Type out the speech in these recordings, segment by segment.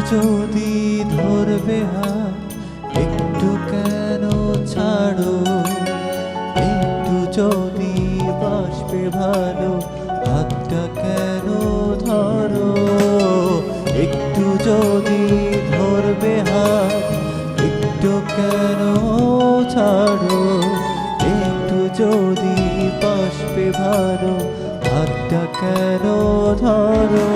যদি ধরবে হাত, একটু কেন ছাড়ো? একটু যদি বাসবে ভালো, হাতটা কেন ধরো? একটু যদি ধরবে হাত, একটু কেন ছাড়ো? একটু যদি বাসবে ভালো, হাতটা কেন ধরো?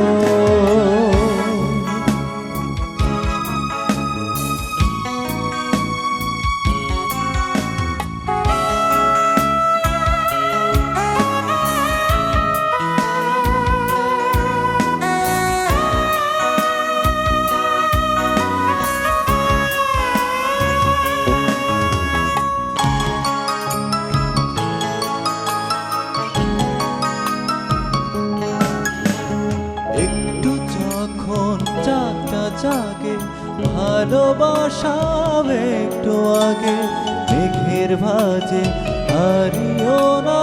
জাগে ভালোবাসা একটু আগে। মেঘের ভাজে হারিও না,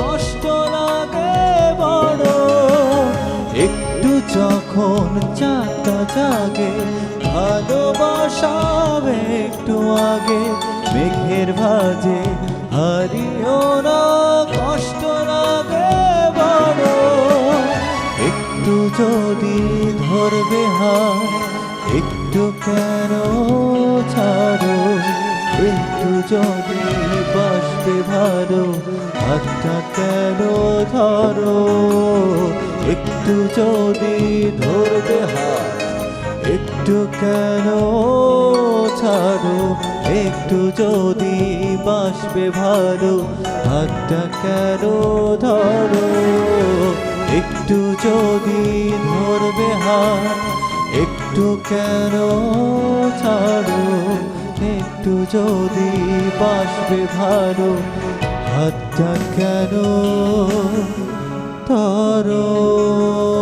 কষ্ট লাগে বড়। একটু যখন চাঁদটা জাগে, ভালোবাসা একটু আগে। মেঘের ভাজে হারিও না, কষ্ট লাগে বড়। একটু যদি হাত? একটু কেন ছাড়ো? একটু যদি বাসবে ভালো, হাতটা কেন ধরো? একটু যদি ধরবে হাত, একটু কেন ছাড়ো? একটু যদি বাসবে ভালো, হাতটা কেন ধরো? একটু যদি ধরবে হাত একটু কেন ছাড়ো? একটু যদি বাসবে ভালো হাতটা কেন ধরো?